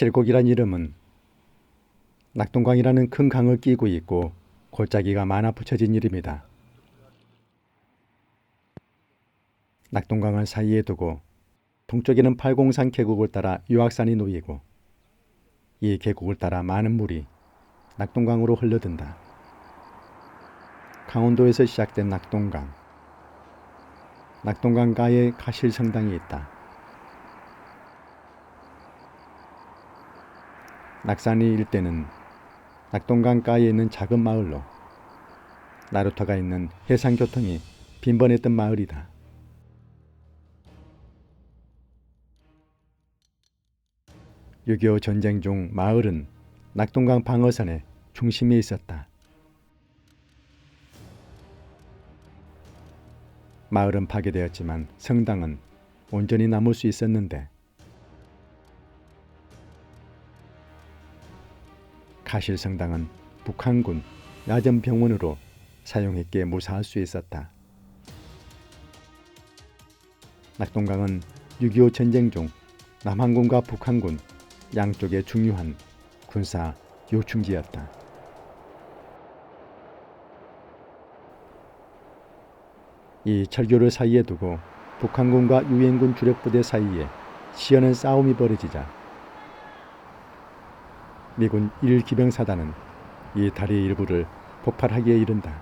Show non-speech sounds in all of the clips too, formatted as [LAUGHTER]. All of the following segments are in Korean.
칠곡이란 이름은 낙동강이라는 큰 강을 끼고 있고 골짜기가 많아 붙여진 이름이다. 낙동강을 사이에 두고 동쪽에는 팔공산 계곡을 따라 유악산이 놓이고 이 계곡을 따라 많은 물이 낙동강으로 흘러든다. 강원도에서 시작된 낙동강. 낙동강가에 가실 성당이 있다. 낙산이 일대는 낙동강가에 있는 작은 마을로 나루터가 있는 해상교통이 빈번했던 마을이다. (6.25) 전쟁 중 마을은 낙동강 방어선의 중심에 있었다. 마을은 파괴되었지만 성당은 온전히 남을 수 있었는데 가실 성당은 북한군 야전 병원으로 사용했기에 무사할 수 있었다. 낙동강은 6.25 전쟁 중 남한군과 북한군 양쪽의 중요한 군사 요충지였다. 이 철교를 사이에 두고 북한군과 유엔군 주력부대 사이에 치열한 싸움이 벌어지자 미군 1기병사단은 이 다리의 일부를 폭발하기에 이른다.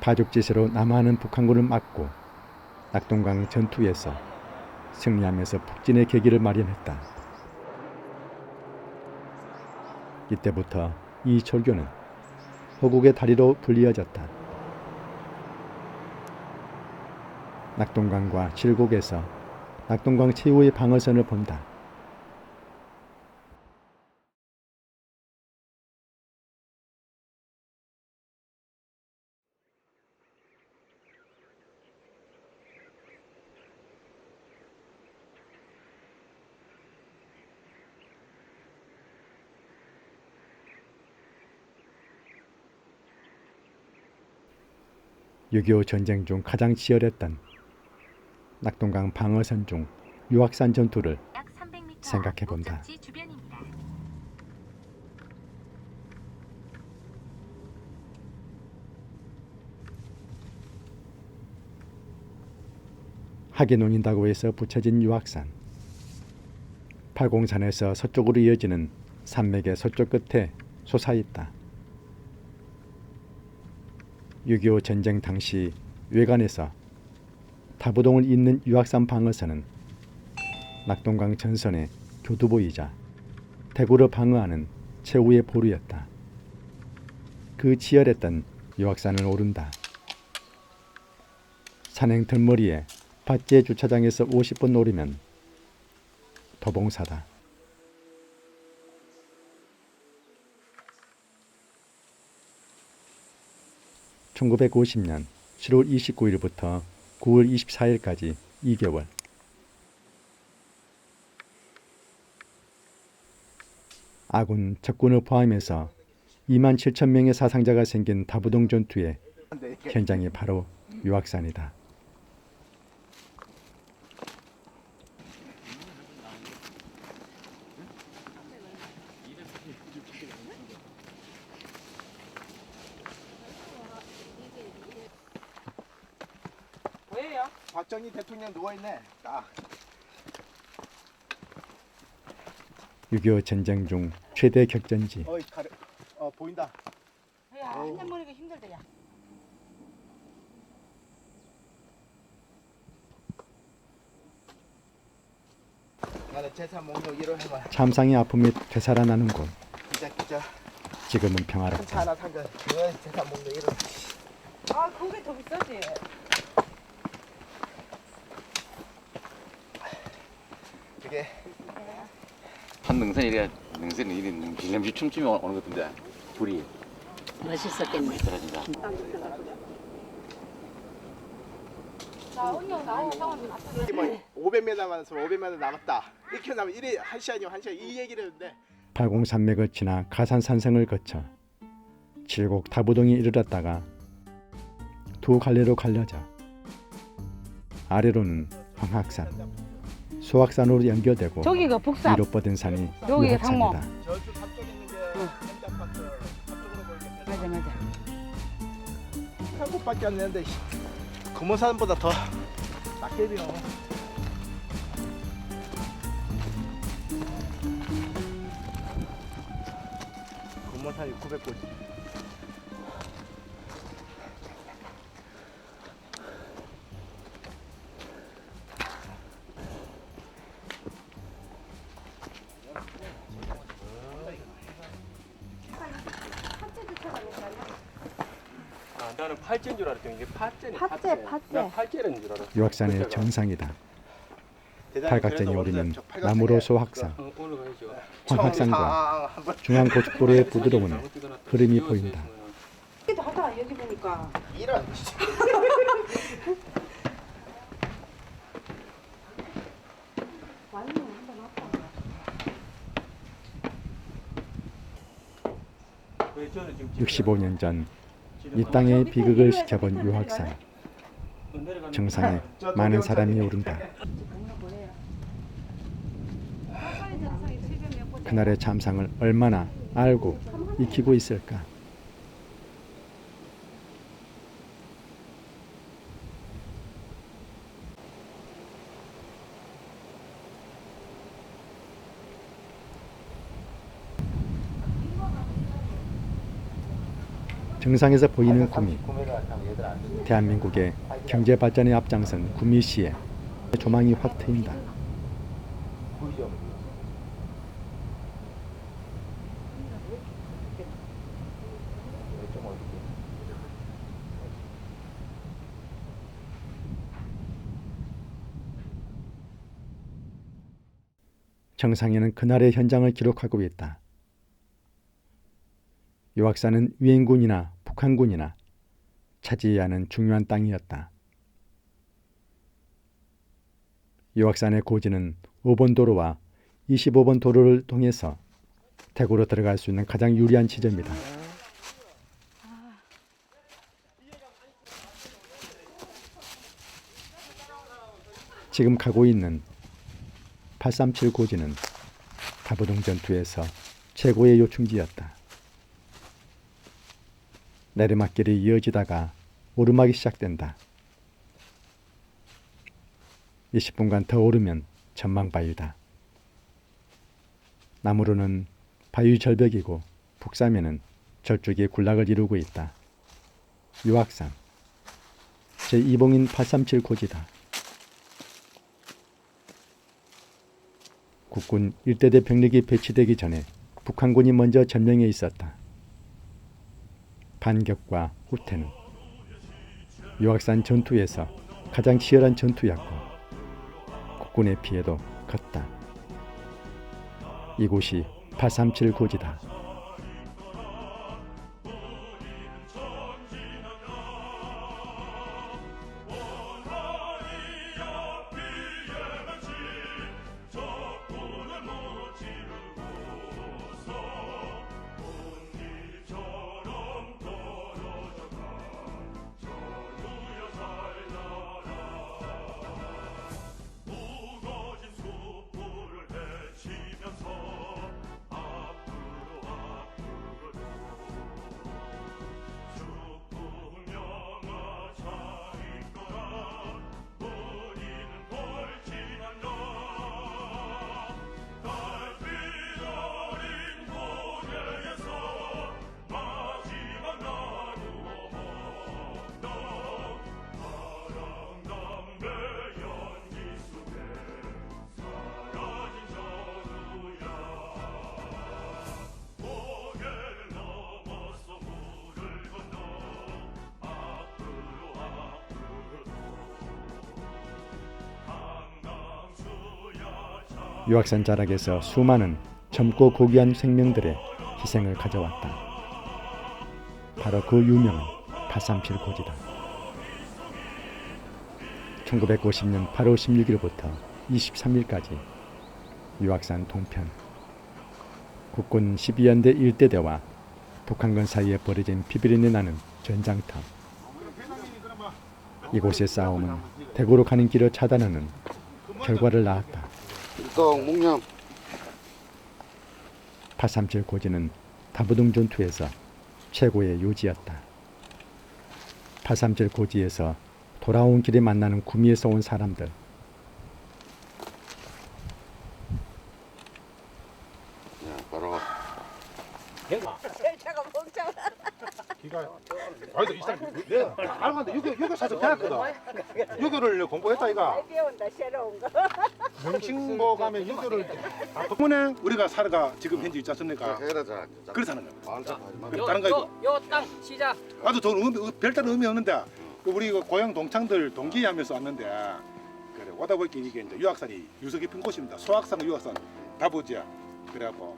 파죽지세로 남하하는 북한군을 막고 낙동강 전투에서 승리하면서 북진의 계기를 마련했다. 이때부터 이 철교는 호국의 다리로 불리어졌다. 낙동강과 칠곡에서 낙동강 최후의 방어선을 본다. (6.25) 전쟁 중 가장 치열했던 낙동강 방어선 중 유악산 전투를 약 300m 생각해 본다. 하게 논인다고 해서 붙여진 유악산. 팔공산에서 서쪽으로 이어지는 산맥의 서쪽 끝에 솟아있다. 6.25 전쟁 당시 외관에서 다부동을 잇는 유악산 방어선은 낙동강 전선의 교두보이자 대구를 방어하는 최후의 보루였다. 그 치열했던 유악산을 오른다. 산행 덜머리에 밭제 주차장에서 50분 오르면 도봉사다. (1950년 7월 29일부터 9월 24일까지 2개월) 아군 적군을 포함해서 2만 7천 명의 사상자가 생긴 다부동 전투의 현장이 바로 유악산이다. 뭐예요? 박정희 대통령 누워있네. 딱. 6.25 전쟁 중 최대 격전지 어이, 가르. 어, 보인다. 야, 한잔 먹으니까 힘들다, 야. 나는 재산 목록 이뤄해봐. 참상의 아픔이 되살아나는 곳 기자, 기자. 지금은 평화롭다. 하나 산 거. 재산 목록 이뤄. 아, 그게 더 비싸지. 그게. 한 능선이 이래 능선이 이래 빌름시 춤추면 오는 것 같은데? 불이. 멋있었겠네. 떨어진다. 자, 언니 나오고 이게 뭐 500m만 500m 남았다. 이렇게 남으면 이래 한 시간이면 한 시간. 이 얘기를 했는데. 803맥을 지나 가산산성을 거쳐 칠곡 다부동에 이르렀다가 두 갈래로 갈려져 아래로는 황학산, 소악산으로 연결되고 저기가 북산. 위로 뻗은 산이 여기가 상목. 저쪽 서쪽에 있는 게 맞아 맞아. 한국밖에 안 되는데 금호산보다 더 낙엽이요. 금호산 690. 팔째인 줄 알았더니 이게 팥째네. 팥째, 팥째. 나 팔째는 줄 알았어. 유학산의 팥째가. 정상이다. 저 팔각정에 나무로 어, 오늘 가야죠. 황학산과 청상 한번 중앙 고속도로의 [LAUGHS] 부드러운 흐름이 보인다. 여기도 하다 여기 보니까. 이런 [LAUGHS] 완전 한번 왔다. 왜 저는 지금 65년 전 이 땅의 비극을 유학산 내려가는 정상에 많은 사람이 오른다. 그날의 참상을 얼마나 알고 익히고 있을까? 정상에서 보이는 구미, 대한민국의 경제 발전에 앞장선 구미 씨의 조망이 확 트인다. 정상에는 그날의 현장을 기록하고 있다. 유학산은 유엔군이나 북한군이나 차지해야 하는 중요한 땅이었다. 유학산의 고지는 5번 도로와 25번 도로를 통해서 대구로 들어갈 수 있는 가장 유리한 지점이다. 지금 가고 있는 837 고지는 다부동 전투에서 최고의 요충지였다. 내리막길이 이어지다가 오르막이 시작된다. 20분간 더 오르면 전망바위다. 남으로는 바위 절벽이고 북삼에는 절쪽이 군락을 이루고 있다. 유학산 제2봉인 837 고지다. 국군 1대대 병력이 배치되기 전에 북한군이 먼저 점령해 있었다. 반격과 후퇴는 유학산 전투에서 가장 치열한 전투였고 국군의 피해도 컸다. 이곳이 837 고지다. 유학산 자락에서 수많은 젊고 고귀한 생명들의 희생을 가져왔다. 바로 그 유명한 837 고지다. 1950년 8월 16일부터 23일까지 유학산 동편 국군 12연대 1대대와 북한군 사이에 벌어진 비비린내 나는 전장터 이곳의 싸움은 대구로 가는 길을 차단하는 결과를 낳았다. 낙동 묵념 837 고지는 다부동 전투에서 최고의 요지였다. 837 고지에서 돌아온 길에 만나는 구미에서 온 사람들. 야, 바로 아니 이 사람 내가 알았는데 유교 유교 사서 대학거든. 유교를 공부했다 이가. 배운다 새로운 거. 명칭보 가면 유교를 아, 덕분에 우리가 살아가 지금 현재 있지 않습니까? 해라 자. 그래서 하는 거야. 반짝하지 마. 다른 거 이거. 요땅 시작. 아주 돈 의미, 별다른 의미 없는데 그 우리 그 고향 동창들 동기하면서 왔는데 그래 오다 보니까 이게 이제 유학산이 유서 깊은 곳입니다. 소학산 유학산 다부지야. 그래갖고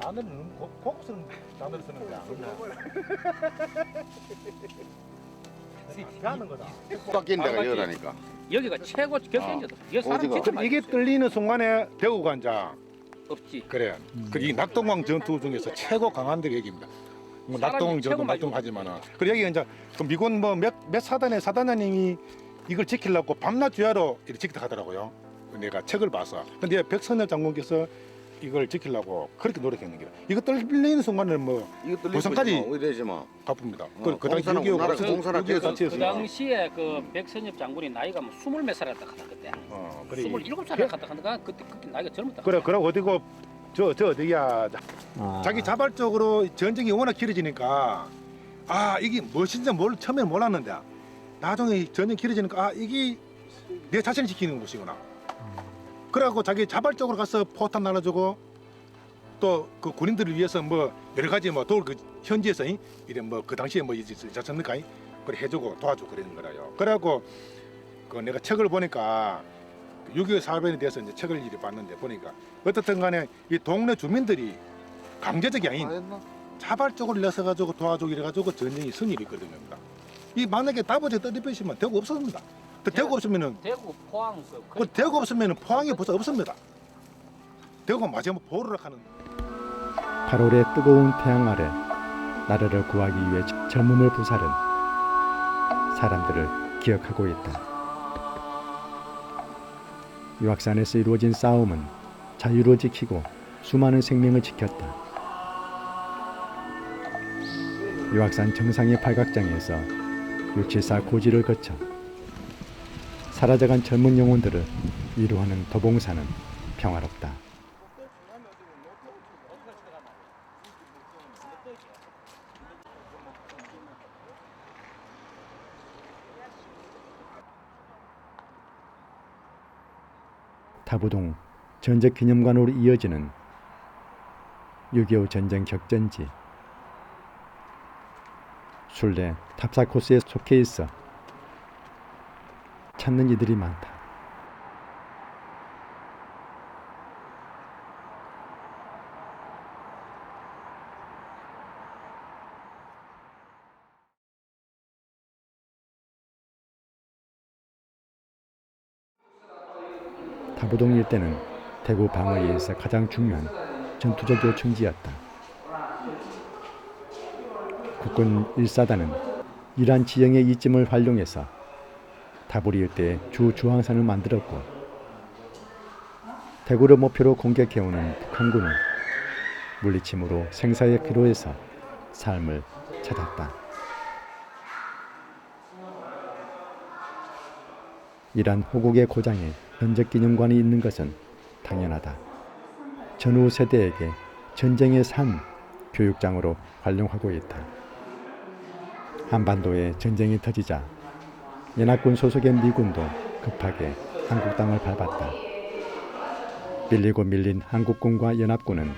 나는 곡 쓰는 나는 쓰는 거야. 하는 거다. 바뀐 데가 여라니까. 여기가 최고 격전지다. 여기 사람 어디가? 진짜 그럼 많이 이게 있어요. 뚫리는 순간에 대구가 이제 없지. 그래. 그이 낙동강 전투 중에서 최고 강한 데가 여기입니다. 뭐 사람이 낙동 최고 저도 많이 낙동 하지만은 그래 여기 이제 그 미군 뭐 몇 몇 사단의 사단장님이 이걸 지키려고 밤낮 주야로 이렇게 지키다 하더라고요. 내가 책을 봐서. 근데 백선엽 장군께서 이걸 지키려고 그렇게 노력했는 게 이거 뚫리는 순간에는 뭐 이거 뚫리지 부산까지 마. 이러지 마. 가쁩니다. 어, 그, 그 당시 공산하고 6.25 나라가 공산하고 6.25 계속 그 자체였으니까. 당시에 그 백선엽 장군이 나이가 뭐 스물 몇 살이었다 하다 그때. 어, 그래. 스물일곱 살이었다 하다가 그때 그때 나이가 젊었다. 그래 그래 어디고 저 저 어디야 아, 자기 자발적으로 전쟁이 워낙 길어지니까 아 이게 무엇인지 뭘 처음에 몰랐는데 나중에 전쟁 길어지니까 아 이게 내 자신을 지키는 곳이구나. 그래갖고 자기 자발적으로 가서 포탄 날아주고 또 그 군인들을 위해서 뭐 여러 가지 뭐 도울 그 현지에서 이 이런 뭐 그 당시에 뭐 이제 자천니까 그래 해주고 도와주고 그러는 거라요. 그래갖고 그 내가 책을 보니까 6.25 사변에 대해서 이제 책을 이렇게 봤는데 보니까 어떻든 간에 이 동네 주민들이 강제적이 아닌? 자발적으로 일어서 가지고 도와주고 이래 가지고 전쟁이 승리를 거든요. 이 만약에 다버지 떠들빼시면 대구 없었습니다. 그 대구 없으면은 대구 포항 그, 그 대구 없으면은 포항이 벌써 없습니다. 대구가 마지막 보루를 하는 8월의 뜨거운 태양 아래 나라를 구하기 위해 전문을 부사른 사람들을 기억하고 있다. 유학산에서 이루어진 싸움은 자유를 지키고 수많은 생명을 지켰다. 유학산 정상의 팔각장에서 674 고지를 거쳐 사라져간 젊은 영혼들을 위로하는 도봉산은 평화롭다. 다부동 전적기념관으로 이어지는 6.25 전쟁 격전지 순례 탑사 코스에 속해 있어 찾는 이들이 많다. 다부동 일대는 대구 방어에 의해서 가장 중요한 전투적 요충지였다. 국군 1사단은 이란 지형의 이점을 활용해서 다부리 일대에 주 주황산을 만들었고 대구를 목표로 공격해오는 북한군은 물리침으로 생사의 기로에서 삶을 찾았다. 이란 호국의 고장에 전적기념관이 있는 것은 당연하다. 전후 세대에게 전쟁의 삶 교육장으로 활용하고 있다. 한반도에 전쟁이 터지자 연합군 소속의 미군도 급하게 한국 땅을 밟았다. 밀리고 밀린 한국군과 연합군은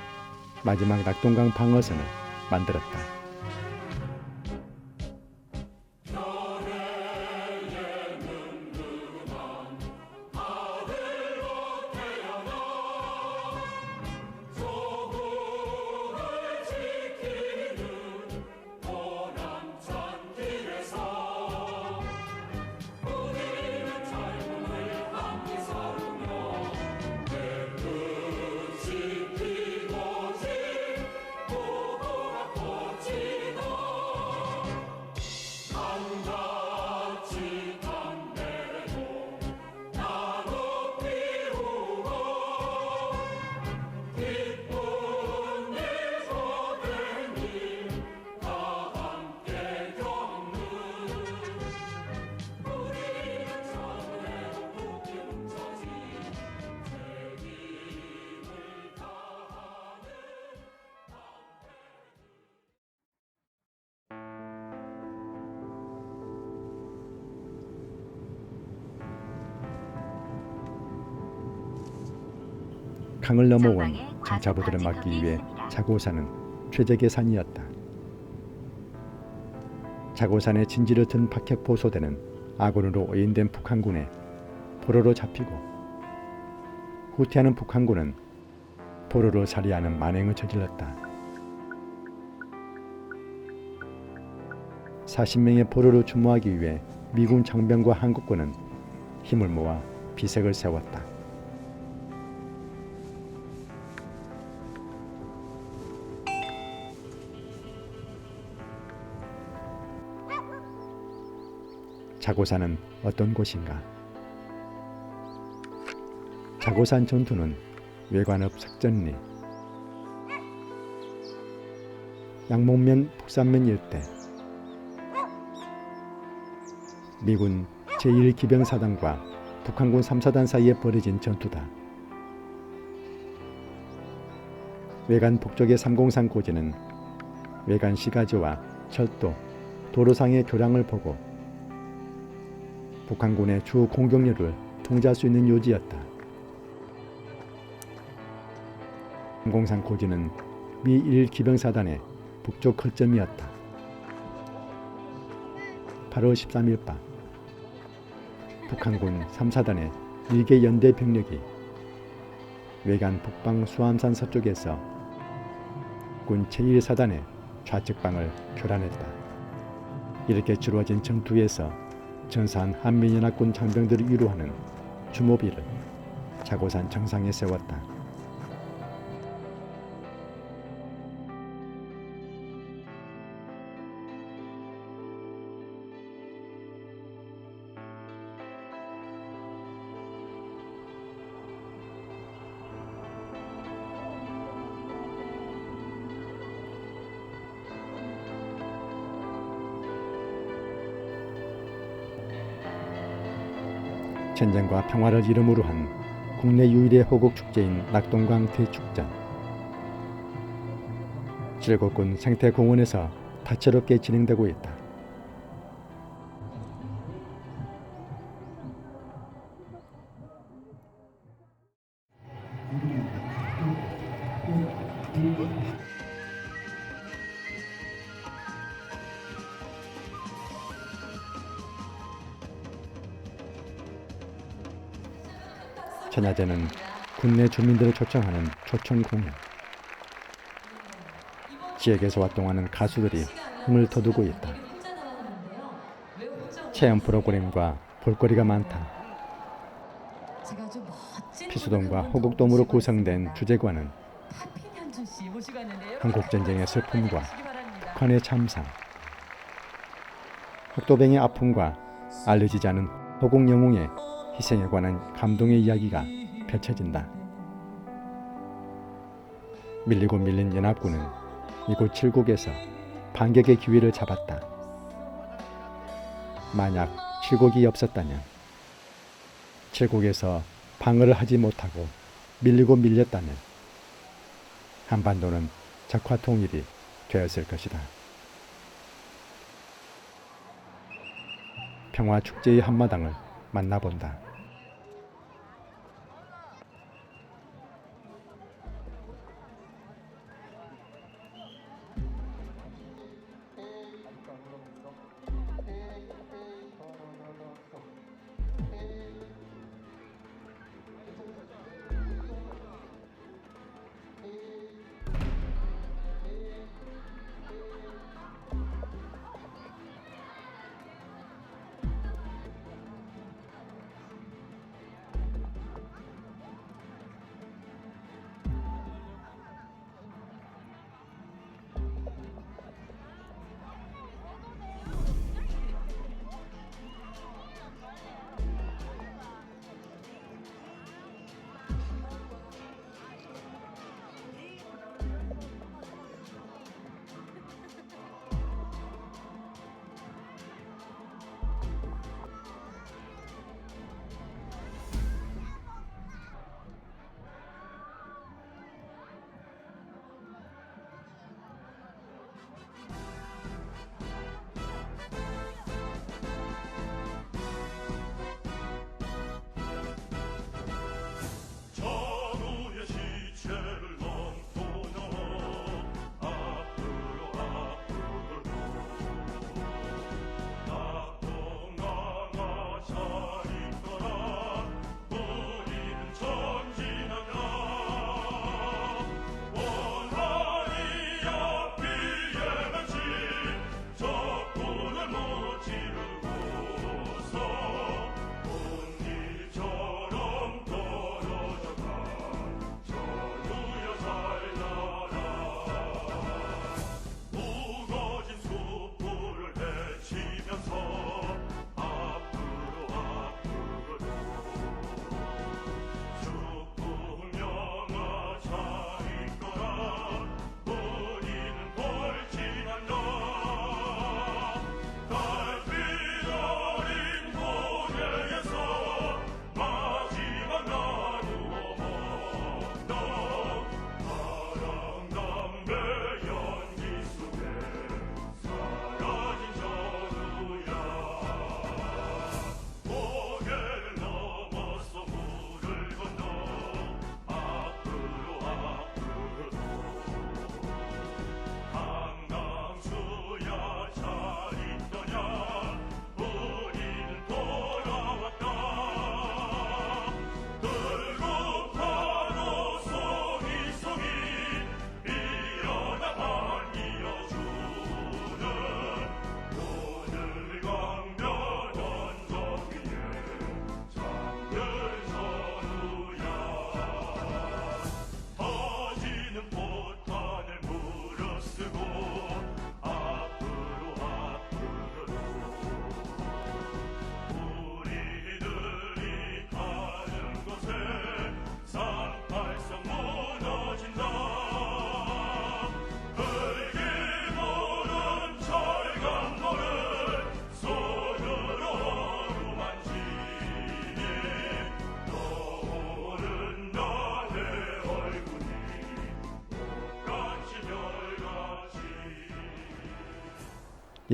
마지막 낙동강 방어선을 만들었다. 강을 넘어온 정차부들을 막기 위해 자고산은 최적의 산이었다. 자고산의 진지를 든 박혁포소대는 아군으로 오인된 북한군에 포로로 잡히고 후퇴하는 북한군은 포로로 살해하는 만행을 저질렀다. 40명의 포로를 추모하기 위해 미군 장병과 한국군은 힘을 모아 비색을 세웠다. 자고산은 어떤 곳인가? 자고산 전투는 외관읍 석전리, 양목면 북산면 일대, 미군 제1기병사단과 북한군 3사단 사이에 벌어진 전투다. 외관 북쪽의 303 고지는 외관 시가지와 철도, 도로상의 교량을 보고 북한군의 주 공격력을 통제할 수 있는 요지였다. 303 고지는 미 1기병사단의 북쪽 거점이었다. 8월 13일 밤 북한군 3사단의 일개 연대 병력이 외관 북방 수암산 서쪽에서 군 제1사단의 좌측방을 교란했다. 이렇게 치루어진 전투에서 전사한 한민연합군 장병들을 위로하는 주모비를 자고산 정상에 세웠다. 전쟁과 평화를 이름으로 한 국내 유일의 호국 축제인 낙동강 대축전. 즐겁군 생태공원에서 다채롭게 진행되고 있다. 전야제는 국내 주민들을 초청하는 초청 공연. 지역에서 활동하는 가수들이 흥을 돋우고 있다. 체험 프로그램과 볼거리가 많다. 피수동과 호곡돔으로 구성된 주제관은 한국 전쟁의 슬픔과 북한의 참상, 학도병의 아픔과 알려지지 않은 호국 영웅의 희생에 관한 감동의 이야기가 펼쳐진다. 밀리고 밀린 연합군은 이곳 칠곡에서 반격의 기회를 잡았다. 만약 칠곡이 없었다면 칠곡에서 방어를 하지 못하고 밀리고 밀렸다면 한반도는 적화 통일이 되었을 것이다. 평화 축제의 한마당을 만나본다.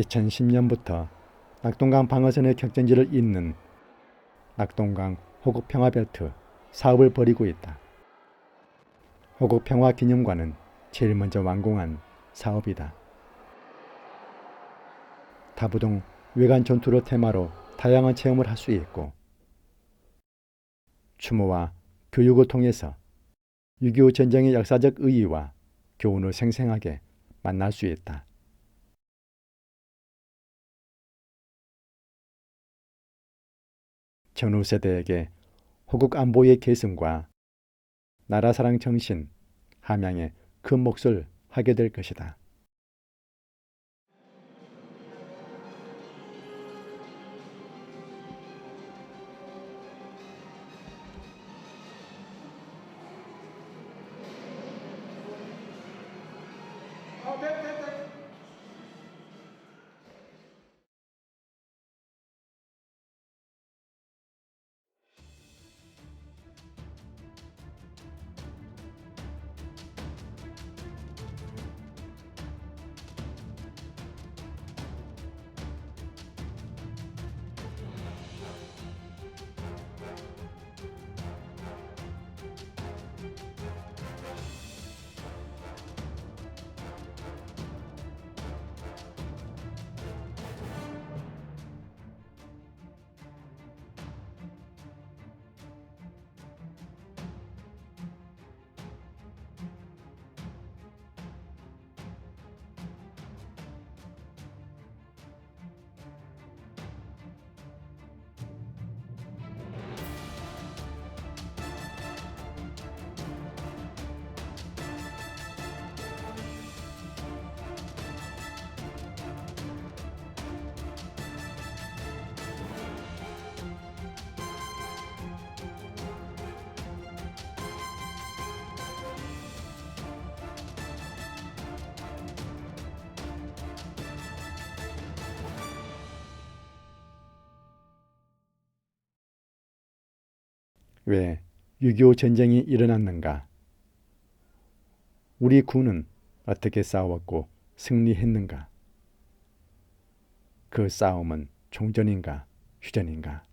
2010년부터 낙동강 방어선의 격전지를 잇는 낙동강 호국평화벨트 사업을 벌이고 있다. 호국평화기념관은 제일 먼저 완공한 사업이다. 다부동 외관 전투를 테마로 다양한 체험을 할 수 있고 추모와 교육을 통해서 6.25 전쟁의 역사적 의의와 교훈을 생생하게 만날 수 있다. 전후 세대에게 호국 안보의 계승과 나라 사랑 정신, 함양의 큰 몫을 하게 될 것이다. 왜 6.25 전쟁이 일어났는가? 우리 군은 어떻게 싸웠고 승리했는가? 그 싸움은 종전인가 휴전인가?